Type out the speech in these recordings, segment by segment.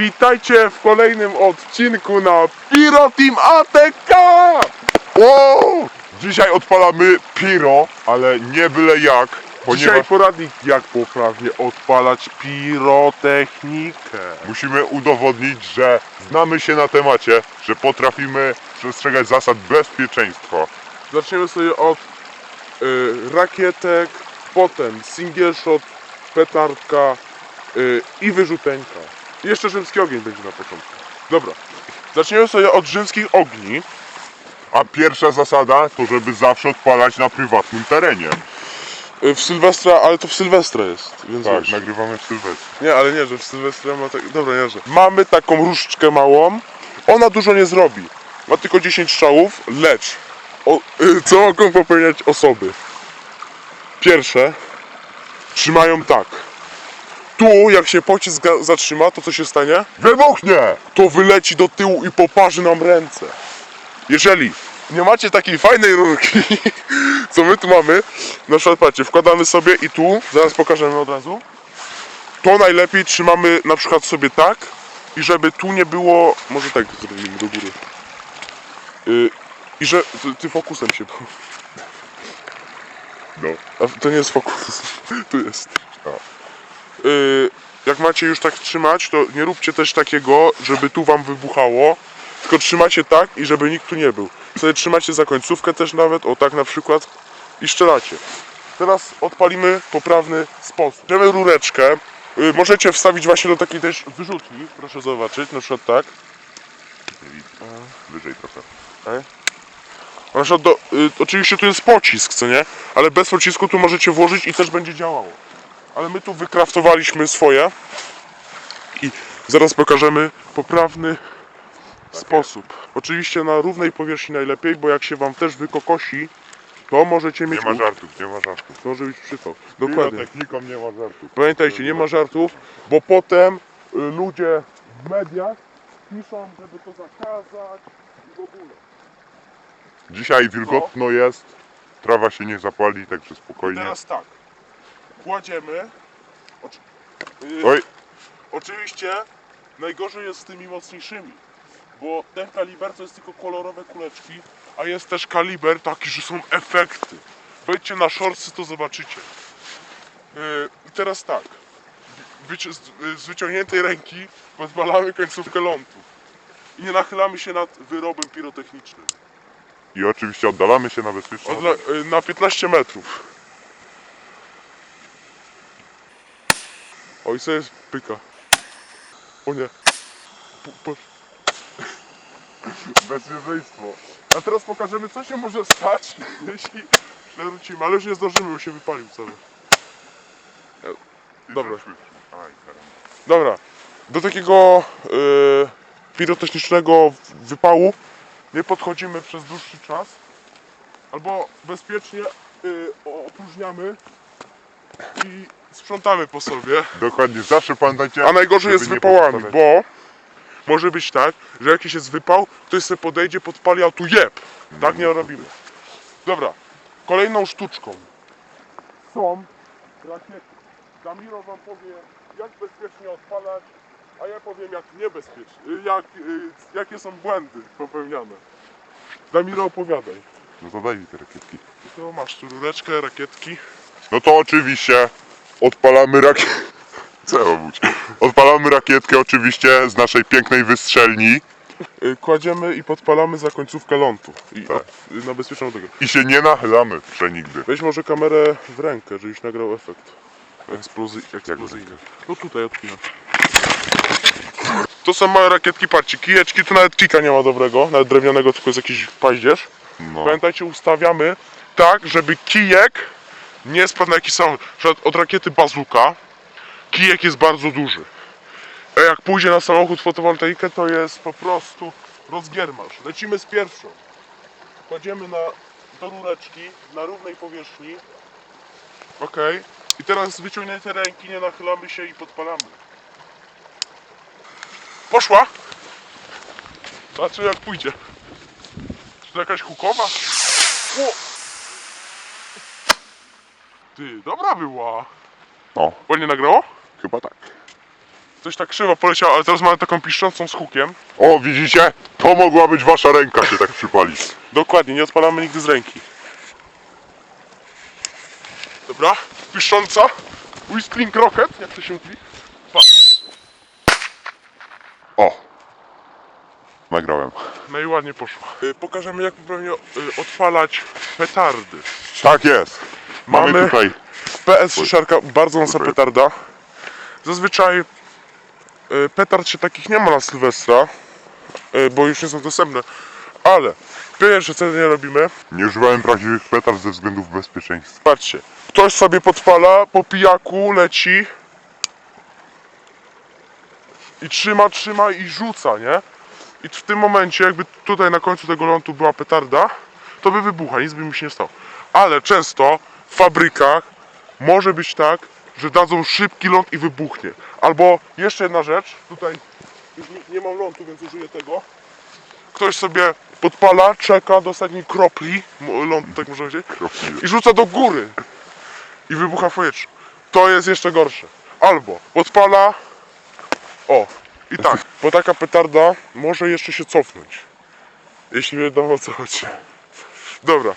Witajcie w kolejnym odcinku na Piro Team ATK! Wow! Dzisiaj odpalamy Piro, ale nie byle jak, Dzisiaj ponieważ poradnik jak poprawnie odpalać pirotechnikę. musimy udowodnić, że znamy się na temacie, że potrafimy przestrzegać zasad bezpieczeństwa. Zaczniemy sobie od y, rakietek, potem single shot, petardka y, i wyrzuteńka. I jeszcze rzymski ogień będzie na początku. Dobra, zaczniemy sobie od rzymskich ogni. A pierwsza zasada to, żeby zawsze odpalać na prywatnym terenie. Y, W Sylwestra, ale to w Sylwestra jest, więc Tak, wiesz. nagrywamy w Sylwestrze. Nie, ale nie, że w Sylwestra ma tak... Dobra, nie, że... Mamy taką różdżkę małą, ona dużo nie zrobi. Ma tylko 10 strzałów, lecz o, y, co mogą popełniać osoby? Pierwsze, trzymają tak. Tu, jak się pocisk zatrzyma, to co się stanie? Wybuchnie! To wyleci do tyłu i poparzy nam ręce. Jeżeli nie macie takiej fajnej rurki, co my tu mamy, na przykład patrzcie, wkładamy sobie i tu, zaraz pokażemy od razu, to najlepiej trzymamy na przykład sobie tak i żeby tu nie było, może tak zrobimy do góry. Yy, I że ty, fokusem się. No. A to nie jest fokus. Tu jest. Yy, jak macie już tak trzymać, to nie róbcie też takiego, żeby tu wam wybuchało, tylko trzymacie tak i żeby nikt tu nie był. Sobie trzymacie za końcówkę też nawet, o tak na przykład i strzelacie. Teraz odpalimy poprawny sposób. Bierzemy rureczkę, yy, możecie wstawić właśnie do takiej też wyrzutni, proszę zobaczyć, na przykład tak. Wyżej trochę. Na przykład do, y, oczywiście tu jest pocisk, co nie? Ale bez pocisku tu możecie włożyć i też będzie działało. Ale my tu wykraftowaliśmy swoje i zaraz pokażemy poprawny sposób. Oczywiście na równej powierzchni najlepiej, bo jak się wam też wykokosi, to możecie mieć Nie ma żartów, nie ma żartów. To może być przypał. Dokładnie. Techniką nie ma żartów. Pamiętajcie, nie ma żartów, bo potem y, ludzie w mediach piszą, żeby to zakazać i w ogóle. Dzisiaj wilgotno jest, trawa się nie zapali, także spokojnie. Teraz tak. Kładziemy. Oczy... Yy, Oj, Oczywiście najgorzej jest z tymi mocniejszymi. Bo ten kaliber to jest tylko kolorowe kuleczki, a jest też kaliber taki, że są efekty. Wejdźcie na shortsy, to zobaczycie. Yy, I teraz tak. Wyci- z, wyciągniętej ręki pozwalamy końcówkę lądu. I nie nachylamy się nad wyrobem pirotechnicznym. i oczywiście oddalamy się na bezpieczną. Odle- y, na 15 metrów. Oj, co jest pyka. O nie. P- po- Bezpieczeństwo. A teraz pokażemy, co się może stać, jeśli przewrócimy, ale już nie zdążymy, bo się wypalił cały. Dobra. Dobra, do takiego y, pirotechnicznego wypału nie podchodzimy przez dłuższy czas, albo bezpiecznie y, opróżniamy i sprzątamy po sobie. Dokładnie, zawsze pamiętajcie. A najgorzej jest z wypałami, bo może być tak, że jakiś jest wypał, ktoś sobie podejdzie, podpali, a tu jeb. Tak nie robimy. Dobra, kolejną sztuczką są rakiety. Damiro wam powie, jak bezpiecznie odpalać, a ja powiem, jak niebezpiecznie, jak, y, jakie są błędy popełniane. Damiro, opowiadaj. No to daj mi te rakietki. To masz tu rureczkę, rakietki. No to oczywiście odpalamy mówić? Odpalamy rakietkę oczywiście z naszej pięknej wystrzelni Y, Kładziemy i podpalamy za końcówkę lądu. I Tak. y, na bezpieczną drogę. i się nie nachylamy przenigdy. Weź może kamerę w rękę, żebyś nagrał efekt. Eksplozji, eksplozyjny. No tutaj odpinam. To są małe rakietki, patrzcie, kijeczki, tu nawet kika nie ma dobrego, nawet drewnianego, tylko jest jakiś paździerz. No. Pamiętajcie, ustawiamy tak, żeby kijek nie spadł na jakiś przykład od rakiety bazuka kijek jest bardzo duży. A jak pójdzie na samochód fotowoltaikę, to jest po prostu rozgiermasz. Lecimy z pierwszą. Kładziemy na, do rureczki na równej powierzchni. Ok. I teraz wyciągnięte ręki nie nachylamy się i podpalamy. Poszła! Zobaczymy jak pójdzie. Czy to jakaś hukowa? Ty, dobra była. no, Ładnie nagrało? chyba tak. Coś tak krzywo poleciało, ale teraz mamy taką piszczącą z hukiem. O, widzicie? To mogła być wasza ręka się tak przypalić. Dokładnie, nie odpalamy nigdy z ręki. Dobra, piszcząca. Whistling Rocket, jak to się mówi? O! Nagrałem. No i ładnie poszło. Y, pokażemy jak poprawnie y, odpalać petardy. Tak jest. Mamy, Mamy- tutaj PS szarka bardzo mocna petarda. Zazwyczaj y, petard się takich nie ma na Sylwestra, y, bo już nie są dostępne. Ale pierwsze co nie robimy, nie używałem prawdziwych petard ze względów bezpieczeństwa. patrzcie, ktoś sobie podpala, po pijaku leci i trzyma, trzyma i rzuca, nie? I w tym momencie, jakby tutaj na końcu tego lądu była petarda, to by wybucha, nic by mi się nie stało. Ale często w fabrykach może być tak, że dadzą szybki ląd i wybuchnie. Albo jeszcze jedna rzecz, tutaj już nie, nie mam lądu, więc użyję tego. Ktoś sobie podpala, czeka do ostatniej kropli, ląd tak można powiedzieć, i rzuca do góry i wybucha w powietrzu. To jest jeszcze gorsze. Albo podpala, o, i tak, bo taka petarda może jeszcze się cofnąć. Jeśli wiadomo o co chodzi. Dobra.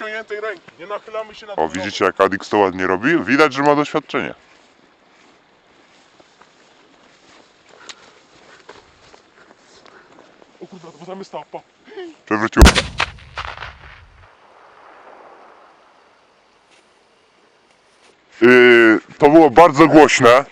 Wyciągniętej ręki, nie nachylamy się na O, widzicie jak Adix to ładnie robi? Widać, że ma doświadczenie. O kurde, bo tam jest ta, pa. Przewrócił. Yy, to było bardzo głośne,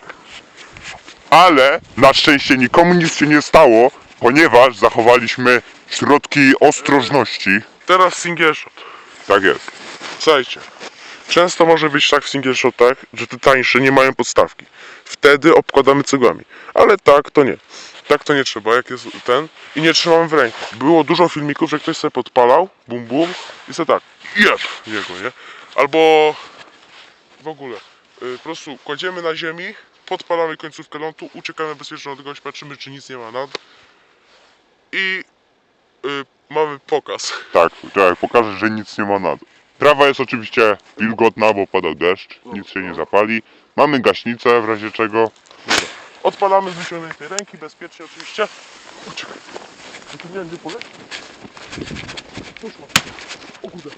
ale na szczęście nikomu nic się nie stało, ponieważ zachowaliśmy środki ostrożności. Teraz single shot. Tak jest. Słuchajcie, często może być tak w single shotach, że te tańsze nie mają podstawki. Wtedy obkładamy cegłami. Ale tak to nie. Tak to nie trzeba, jak jest ten i nie trzymamy w ręku. Było dużo filmików, że ktoś sobie podpalał, bum bum i sobie tak, jeb, jego, nie? Albo w ogóle, y, po prostu kładziemy na ziemi, podpalamy końcówkę lądu, uciekamy bezpiecznie od gościa, patrzymy czy nic nie ma nad i y, mamy pokaz. Tak, czekaj, pokażę, że nic nie ma na dół. Trawa jest oczywiście wilgotna, bo padał deszcz, nic się nie zapali. Mamy gaśnicę w razie czego. Odpalamy z wyciągniętej ręki, bezpiecznie oczywiście. Uciekaj. To nie poleci. Poszło. O kurde.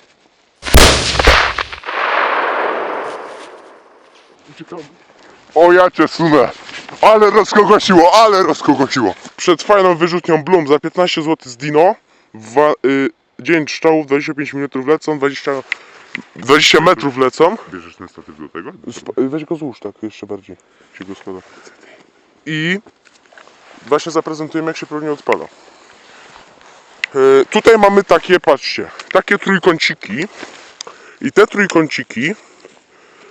Uciekamy. O ja cię sunę! Ale rozkogosiło, ale rozkogosiło! Przed fajną wyrzutnią Bloom za 15 zł z Dino. Wa, y, dzień szczołów, 25 minut lecą, 20, 20 metrów lecą. Bierzesz ten statyw do tego? Sp- weź go złóż tak, jeszcze bardziej się go składa. I właśnie zaprezentujemy jak się pewnie odpala. E, tutaj mamy takie, patrzcie, takie trójkąciki i te trójkąciki,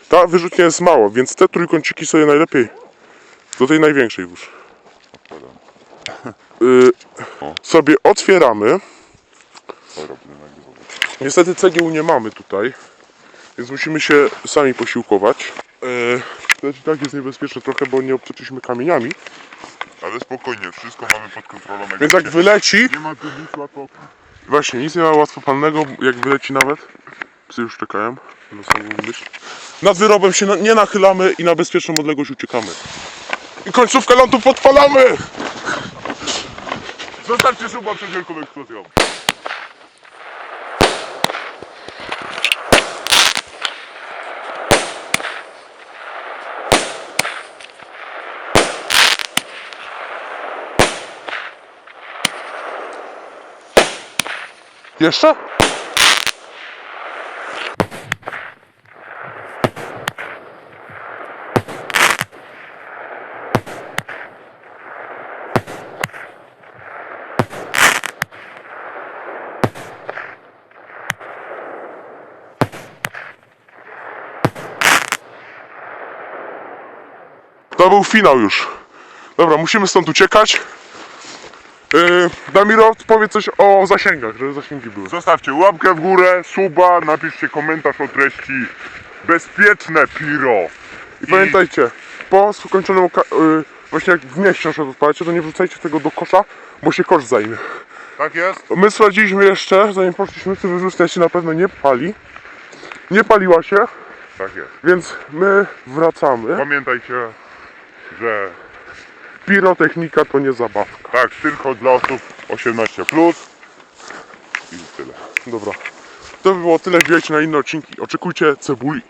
ta wyrzutnia jest mała, więc te trójkąciki sobie najlepiej do tej największej już. Y, sobie otwieramy. Niestety cegieł nie mamy tutaj, więc musimy się sami posiłkować. Yy, i tak jest niebezpieczne trochę, bo nie obtoczyliśmy kamieniami. Ale spokojnie, wszystko mamy pod kontrolą. jak Więc jak wyleci, Nie ma tu nic łatwo. właśnie nic nie ma łatwopalnego, jak wyleci nawet. Psy już czekają. myśl. Nad wyrobem się na, nie nachylamy i na bezpieczną odległość uciekamy. I końcówkę lądu podpalamy! Zostawcie suba przed wielką eksplozją. Jeszcze? To był finał już. Dobra, musimy stąd uciekać. Yy, Damiro, powiedz coś o zasięgach, żeby zasięgi były. Zostawcie łapkę w górę, suba, napiszcie komentarz o treści Bezpieczne Piro. I pamiętajcie, po skończonym oka- yy, właśnie jak w mieście na przykład odpalacie, to nie wrzucajcie tego do kosza, bo się kosz zajmie. Tak jest? My sprawdziliśmy jeszcze, zanim poszliśmy, czy wyrzutnia się na pewno nie pali. Nie paliła się, Tak jest. więc my wracamy. Pamiętajcie, że Pirotechnika to nie zabawka. Tak, tylko dla osób 18+. Plus. I tyle. Dobra. To by było tyle, wbijajcie na inne odcinki. Oczekujcie cebuli.